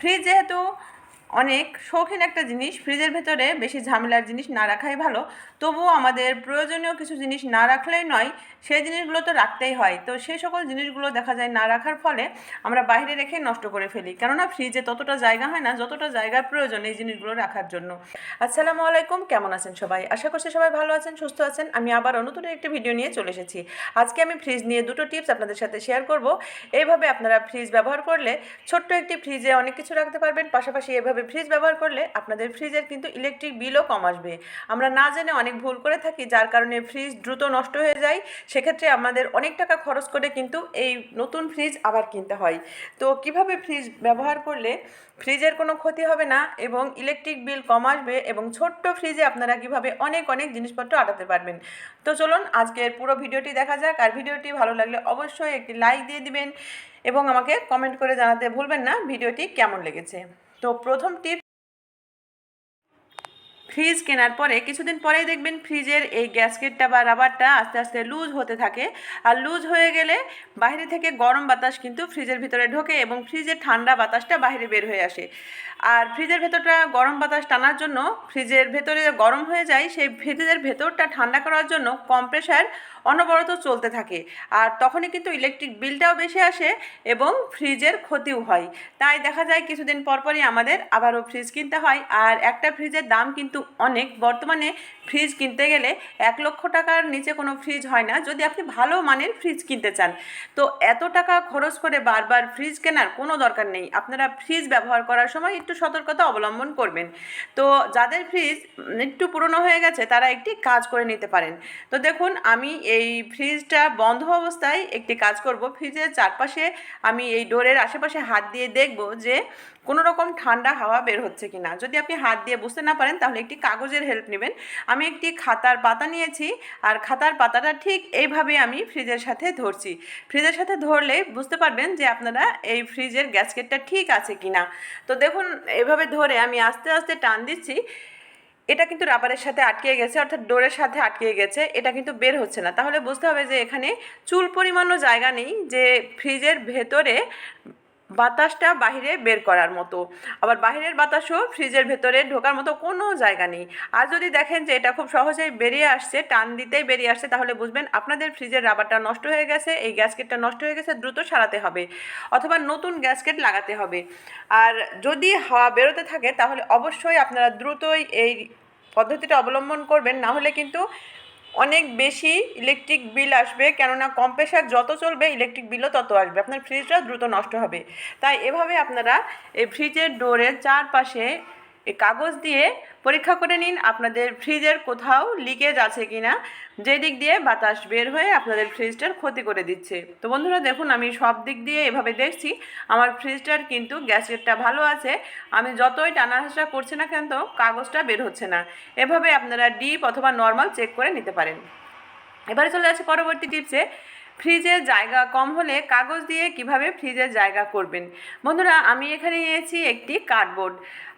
Fridge যেহেতু অনেক শৌখিন একটা জিনিস। ফ্রিজের ভেতরে বেশি ঝামেলার জিনিস না রাখাই ভালো। তবুও আমাদের প্রয়োজনীয় কিছু জিনিস না রাখলেই নয় সেই জিনিসগুলো তো রাখতেই হয়। তো সেই সকল জিনিসগুলো দেখা যায় না রাখার ফলে আমরা বাইরে রেখে নষ্ট করে ফেলি। কেননা ফ্রিজে ততটা জায়গা হয় না, যতটা জায়গার প্রয়োজন এই জিনিসগুলো রাখার জন্য। আসসালামু আলাইকুম, কেমন আছেন সবাই? আশা করছি সবাই ভালো আছেন, সুস্থ আছেন। আমি আবার নতুন একটি ভিডিও নিয়ে চলে এসেছি। আজকে আমি ফ্রিজ নিয়ে দুটো টিপস আপনাদের সাথে শেয়ার করব। এইভাবে আপনারা ফ্রিজ ব্যবহার করলে ছোট্ট একটি ফ্রিজে অনেক কিছু রাখতে পারবেন। পাশাপাশি এভাবে ফ্রিজ ব্যবহার করলে আপনাদের ফ্রিজের কিন্তু ইলেকট্রিক বিলও কম আসবে। আমরা না জেনে অনেক ভুল করে থাকি, যার কারণে ফ্রিজ দ্রুত নষ্ট হয়ে যায়। সেক্ষেত্রে আমাদের অনেক টাকা খরচ করে কিন্তু এই নতুন ফ্রিজ আবার কিনতে হয়। তো কীভাবে ফ্রিজ ব্যবহার করলে ফ্রিজের কোনো ক্ষতি হবে না এবং ইলেকট্রিক বিল কম আসবে এবং ছোট্ট ফ্রিজে আপনারা কীভাবে অনেক অনেক জিনিসপত্র আটাতে পারবেন? তো চলুন, আজকের পুরো ভিডিওটি দেখা যাক। আর ভিডিওটি ভালো লাগলে অবশ্যই একটি লাইক দিয়ে দিবেন এবং আমাকে কমেন্ট করে জানাতে ভুলবেন না। ভিডিওটি কেমন লেগেছে? তো প্রথম টিপ ফ্রিজ কেনার পরে কিছুদিন পরেই দেখবেন ফ্রিজের এই গ্যাসকেটটা বা রাবারটা আস্তে আস্তে লুজ হতে থাকে। আর লুজ হয়ে গেলে বাইরে থেকে গরম বাতাস কিন্তু ফ্রিজের ভিতরে ঢোকে এবং ফ্রিজের ঠান্ডা বাতাসটা বাইরে বের হয়ে আসে। আর ফ্রিজের ভেতরটা গরম বাতাস টানার জন্য ফ্রিজের ভেতরে গরম হয়ে যায়, সেই ফ্রিজের ভেতরটা ঠান্ডা করার জন্য কম্প্রেসার অনবরত চলতে থাকে। আর তখনই কিন্তু ইলেকট্রিক বিলটাও বেশি আসে এবং ফ্রিজের ক্ষতিও হয়। তাই দেখা যায় কিছুদিন পরপরই আমাদের আবারও ফ্রিজ কিনতে হয়। আর একটা ফ্রিজের দাম কিন্তু অনেক। বর্তমানে ফ্রিজ কিনতে গেলে এক লক্ষ টাকার নিচে কোনো ফ্রিজ হয় না। যদি আপনি ভালো মানের ফ্রিজ কিনতে চান, তো এত টাকা খরচ করে বারবার ফ্রিজ কেনার কোনো দরকার নেই। আপনারা ফ্রিজ ব্যবহার করার সময় একটু সতর্কতা অবলম্বন করবেন। তো যাদের ফ্রিজ একটু পুরনো হয়ে গেছে, তারা একটি কাজ করে নিতে পারেন। তো দেখুন, আমি এই ফ্রিজটা বন্ধ অবস্থায় একটি কাজ করব। ফ্রিজের চারপাশে আমি এই ডোরের আশেপাশে হাত দিয়ে দেখব যে কোনো রকম ঠান্ডা হাওয়া বের হচ্ছে কি না যদি আপনি হাত দিয়ে বুঝতে না পারেন, তাহলে একটি কাগজের হেল্প নেবেন। আমি একটি খাতার পাতা নিয়েছি, আর খাতার পাতাটা ঠিক এইভাবে আমি ফ্রিজের সাথে ধরছি। ফ্রিজের সাথে ধরলে বুঝতে পারবেন যে আপনারা এই ফ্রিজের গ্যাসকেটটা ঠিক আছে কি না তো দেখুন, এভাবে ধরে আমি আস্তে আস্তে টান দিচ্ছি। এটা কিন্তু রাবারের সাথে আটকে গেছে, অর্থাৎ ডোরের সাথে আটকে গেছে, এটা কিন্তু বের হচ্ছে না। তাহলে বুঝতে হবে যে এখানে চুল পরিমাণও জায়গা নেই, যে ফ্রিজের ভেতরে বাতাসটা বাইরে বের করার মতো। আবার বাইরের বাতাসও ফ্রিজের ভেতরে ঢোকার মতো কোনো জায়গা নেই। আর যদি দেখেন যে এটা খুব সহজেই বেরিয়ে আসছে, টান দিতেই বেরিয়ে আসছে, তাহলে বুঝবেন আপনাদের ফ্রিজের রাবারটা নষ্ট হয়ে গেছে, এই গ্যাসকেটটা নষ্ট হয়ে গেছে, দ্রুত সারাতে হবে অথবা নতুন গ্যাসকেট লাগাতে হবে। আর যদি হাওয়া বেরোতে থাকে, তাহলে অবশ্যই আপনারা দ্রুতই এই পদ্ধতিটা অবলম্বন করবেন, না হলে কিন্তু অনেক বেশি ইলেকট্রিক বিল আসবে, কেননা কম্প্রেসার যত চলবে ইলেকট্রিক বিলও তত আসবে। আপনার ফ্রিজটা দ্রুত নষ্ট হবে। তাই এভাবে আপনারা এই ফ্রিজের ডোরের চারপাশে এই কাগজ দিয়ে পরীক্ষা করে নিন আপনাদের ফ্রিজের কোথাও লিকেজ আছে কি না যে দিক দিয়ে বাতাস বের হয়ে আপনাদের ফ্রিজটার ক্ষতি করে দিচ্ছে। তো বন্ধুরা, দেখুন, আমি সব দিক দিয়ে এভাবে দেখছি। আমার ফ্রিজটার কিন্তু গ্যাসেরটা ভালো আছে। আমি যতই টানা হাসা করছি না কেন তো কাগজটা বের হচ্ছে না। এভাবে আপনারা ডিপ অথবা নর্মাল চেক করে নিতে পারেন। এবারে চলে যাচ্ছে পরবর্তী টিপসে। ফ্রিজের জায়গা কম হলে কাগজ দিয়ে কীভাবে ফ্রিজের জায়গা করবেন? বন্ধুরা, আমি এখানে নিয়েছি একটি কার্ডবোর্ড।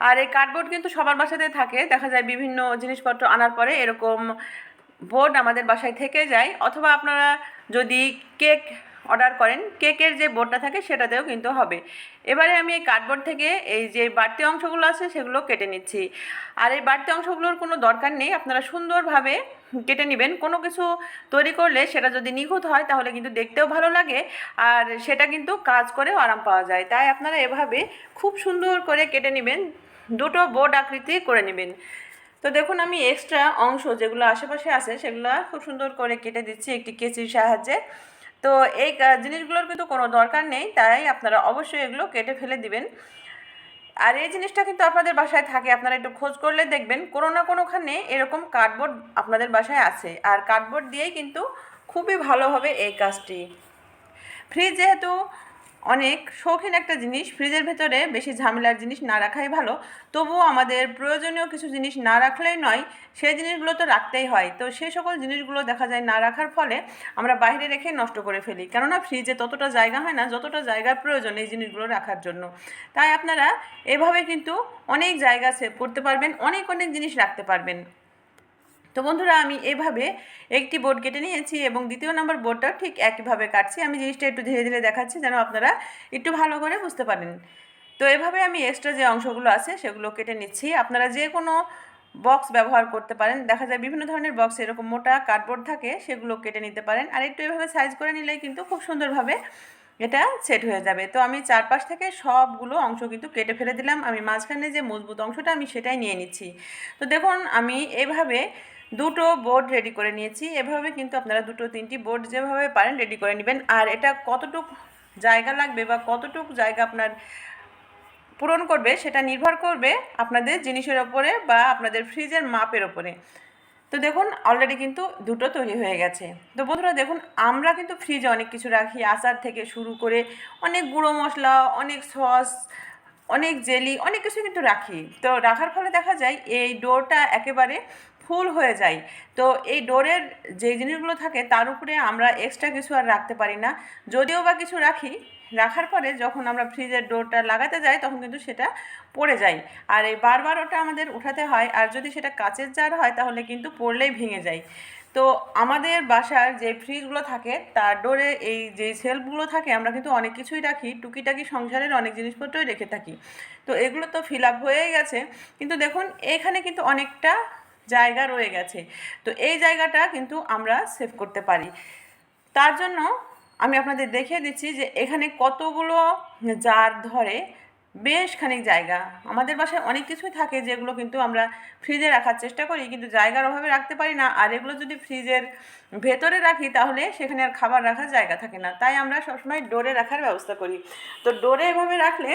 আর এই কার্ডবোর্ড কিন্তু সবার বাসাতে থাকে। দেখা যায় বিভিন্ন জিনিসপত্র আনার পরে এরকম বোর্ড আমাদের বাসায় থেকে যায়। অথবা আপনারা যদি কেক অর্ডার করেন। কেকের যে বোর্ডটা থাকে সেটাতেও কিন্তু হবে। এবারে আমি এই কার্ডবোর্ড থেকে এই যে বাড়তি অংশগুলো আছে সেগুলো কেটে নিচ্ছি। আর এই বাড়তি অংশগুলোর কোনো দরকার নেই। আপনারা সুন্দরভাবে কেটে নেবেন। কোনো কিছু তৈরি করলে সেটা যদি নিখুঁত হয় তাহলে কিন্তু দেখতেও ভালো লাগে আর সেটা কিন্তু কাজ করেও আরাম পাওয়া যায়। তাই আপনারা এভাবে খুব সুন্দর করে কেটে নেবেন। দুটো বোর্ড আকৃতি করে নেবেন। তো দেখুন আমি এক্সট্রা অংশ যেগুলো আশেপাশে আছে সেগুলো খুব সুন্দর করে কেটে দিচ্ছি একটি কেচির সাহায্যে। তো এই জিনিসগুলোর কিন্তু কোনো দরকার নেই, তাই আপনারা অবশ্যই এগুলো কেটে ফেলে দিবেন। আর এই জিনিসটা কিন্তু আপনাদের বাসায় থাকে, আপনারা একটু খোঁজ করলে দেখবেন, কোনো না কোনোখানে এরকম কার্ডবোর্ড আপনাদের বাসায় আছে। আর কার্ডবোর্ড দিয়েই কিন্তু খুবই ভালো হবে এই কাজটি। ফ্রিজ যেহেতু অনেক শৌখিন একটা জিনিস। ফ্রিজের ভেতরে বেশি ঝামেলার জিনিস না রাখাই ভালো। তবুও আমাদের প্রয়োজনীয় কিছু জিনিস না রাখলেই নয়, সেই জিনিসগুলো তো রাখতেই হয়। তো সেই সকল জিনিসগুলো দেখা যায় না রাখার ফলে আমরা বাইরে রেখে নষ্ট করে ফেলি। কেননা ফ্রিজে ততটা জায়গা হয় না, যতটা জায়গার প্রয়োজন এই জিনিসগুলো রাখার জন্য। তাই আপনারা এভাবে কিন্তু অনেক জায়গা সেভ করতে পারবেন, অনেক অনেক জিনিস রাখতে পারবেন। তো বন্ধুরা, আমি এভাবে একটি বোর্ড কেটে নিয়েছি এবং দ্বিতীয় নম্বর বোর্ডটা ঠিক একইভাবে কাটছি। আমি জিনিসটা একটু ধীরে ধীরে দেখাচ্ছি যেন আপনারা একটু ভালো করে বুঝতে পারেন। তো এভাবে আমি এক্সট্রা যে অংশগুলো আছে সেগুলো কেটে নিচ্ছি। আপনারা যে কোনো বক্স ব্যবহার করতে পারেন। দেখা যায় বিভিন্ন ধরনের বক্স এরকম মোটা কার্ডবোর্ড থাকে, সেগুলো কেটে নিতে পারেন। আর একটু এভাবে সাইজ করে নিলেই কিন্তু খুব সুন্দরভাবে এটা সেট হয়ে যাবে। তো আমি চারপাশ থেকে সবগুলো অংশ কিন্তু কেটে ফেলে দিলাম। আমি মাঝখানে যে মজবুত অংশটা আমি সেটাই নিয়ে নিচ্ছি। তো দেখুন, আমি এভাবে দুটো বোর্ড রেডি করে নিয়েছি। এভাবে কিন্তু আপনারা দুটো, তিনটি বোর্ড যেভাবে পারেন রেডি করে নেবেন। আর এটা কতটুক জায়গা লাগবে বা কতটুক জায়গা আপনার পূরণ করবে সেটা নির্ভর করবে আপনাদের জিনিসের ওপরে বা আপনাদের ফ্রিজের মাপের ওপরে। তো দেখুন অলরেডি কিন্তু দুটো তৈরি হয়ে গেছে। তো বন্ধুরা দেখুন, আমরা কিন্তু ফ্রিজে অনেক কিছু রাখি। আচার থেকে শুরু করে অনেক গুঁড়ো মশলা, অনেক সস অনেক জেলি অনেক কিছু কিন্তু রাখি। তো রাখার ফলে দেখা যায় এই ডোরটা একেবারে ফুল হয়ে যায়। তো এই ডোরের যে জিনিসগুলো থাকে, তার উপরে আমরা এক্সট্রা কিছু আর রাখতে পারি না। যদিও বা কিছু রাখি, রাখার পরে যখন আমরা ফ্রিজের ডোরটা লাগাতে যাই, তখন কিন্তু সেটা পড়ে যায়। আর এই বারবার ওটা আমাদের উঠাতে হয়, আর যদি সেটা কাচের জার হয়, তাহলে কিন্তু পড়লেই ভেঙে যায়। তো আমাদের বাসার যে ফ্রিজগুলো থাকে, তার ডোরে এই যে সেলফগুলো থাকে, আমরা কিন্তু অনেক কিছুই রাখি। টুকিটাকি সংসারের অনেক জিনিসপত্রই রেখে থাকি। তো এগুলো তো ফিল আপ হয়েই গেছে। কিন্তু দেখুন, এখানে কিন্তু অনেকটা জায়গা রয়ে গেছে। তো এই জায়গাটা কিন্তু আমরা সেভ করতে পারি। তার জন্য আমি আপনাদের দেখিয়ে দিচ্ছি যে এখানে কতগুলো জার ধরে বেশ খানিক জায়গা। আমাদের বাসায় অনেক কিছুই থাকে যেগুলো কিন্তু আমরা ফ্রিজে রাখার চেষ্টা করি, কিন্তু জায়গার অভাবে রাখতে পারি না। আর এগুলো যদি ফ্রিজের ভেতরে রাখি তাহলে সেখানে আর খাবার রাখার জায়গা থাকে না। তাই আমরা সবসময় ডোরে রাখার ব্যবস্থা করি। তো ডোরে এভাবে রাখলে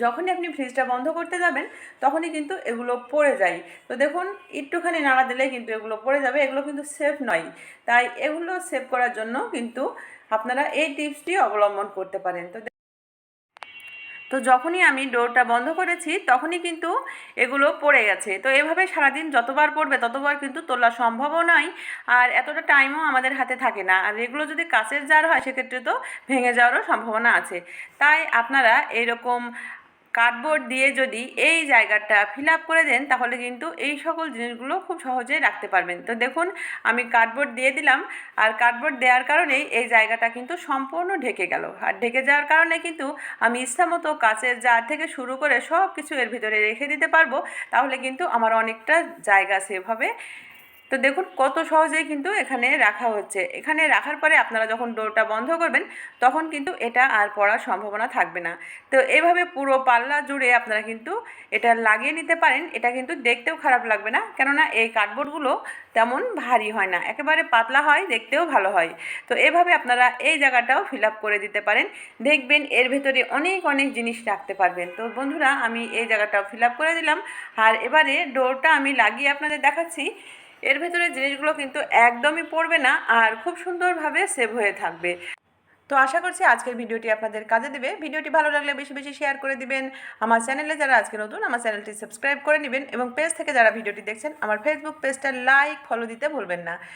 যখনই আপনি ফ্রিজটা বন্ধ করতে যাবেন, তখনই কিন্তু এগুলো পড়ে যায়। তো দেখুন, একটুখানি নাড়া দিলে কিন্তু এগুলো পড়ে যাবে। এগুলো কিন্তু সেফ নয়। তাই এগুলো সেভ করার জন্য কিন্তু আপনারা এই টিপসটি অবলম্বন করতে পারেন। তো তো যখনই আমি ডোরটা বন্ধ করেছি, তখনই কিন্তু এগুলো পড়ে গেছে। তো এভাবে সারাদিন যতবার পড়বে, ততবার কিন্তু তোলা সম্ভবও নয় আর এতটা টাইমও আমাদের হাতে থাকে না। আর এগুলো যদি কাছের জার হয়, সেক্ষেত্রে তো ভেঙে যাওয়ারও সম্ভাবনা আছে। তাই আপনারা এরকম কার্ডবোর্ড দিয়ে যদি এই জায়গাটা ফিল আপ করে দেন, তাহলে কিন্তু এই সকল জিনিসগুলো খুব সহজেই রাখতে পারবেন। তো দেখুন, আমি কার্ডবোর্ড দিয়ে দিলাম, আর কার্ডবোর্ড দেওয়ার কারণেই এই জায়গাটা কিন্তু সম্পূর্ণ ঢেকে গেল। আর ঢেকে যাওয়ার কারণে কিন্তু আমি ইচ্ছা মতো কাচের জার থেকে শুরু করে সব কিছু এর ভিতরে রেখে দিতে পারব, তাহলে কিন্তু আমার অনেকটা জায়গা সেভ হবে তো দেখুন কত সহজেই কিন্তু এখানে রাখা হচ্ছে। এখানে রাখার পরে আপনারা যখন ডোরটা বন্ধ করবেন, তখন কিন্তু এটা আর পড়ার সম্ভাবনা থাকবে না। তো এভাবে পুরো পাল্লা জুড়ে আপনারা কিন্তু এটা লাগিয়ে নিতে পারেন, এটা কিন্তু দেখতেও খারাপ লাগবে না। কেননা এই কার্ডবোর্ডগুলো তেমন ভারী হয় না, একেবারে পাতলা হয়, দেখতেও ভালো হয়। তো এভাবে আপনারা এই জায়গাটাও ফিল আপ করে দিতে পারেন। দেখবেন এর ভেতরে অনেক অনেক জিনিস রাখতে পারবেন। তো বন্ধুরা, আমি এই জায়গাটাও ফিল আপ করে দিলাম। আর এবারে ডোরটা আমি লাগিয়ে আপনাদের দেখাচ্ছি। এর ভেতরে জিনিসগুলো কিন্তু একদমই পড়বে না আর খুব সুন্দরভাবে সেভ হয়ে থাকবে। তো আশা করছি আজকের ভিডিওটি আপনাদের কাজে দেবে। ভিডিওটি ভালো লাগলে বেশি বেশি শেয়ার করে দিবেন। আমার চ্যানেলে যারা আজকে নতুন, আমার চ্যানেলটি সাবস্ক্রাইব করে নেবেন এবং পেজ থেকে যারা ভিডিওটি দেখছেন, আমার ফেসবুক পেজটা লাইক ফলো দিতে ভুলবেন না।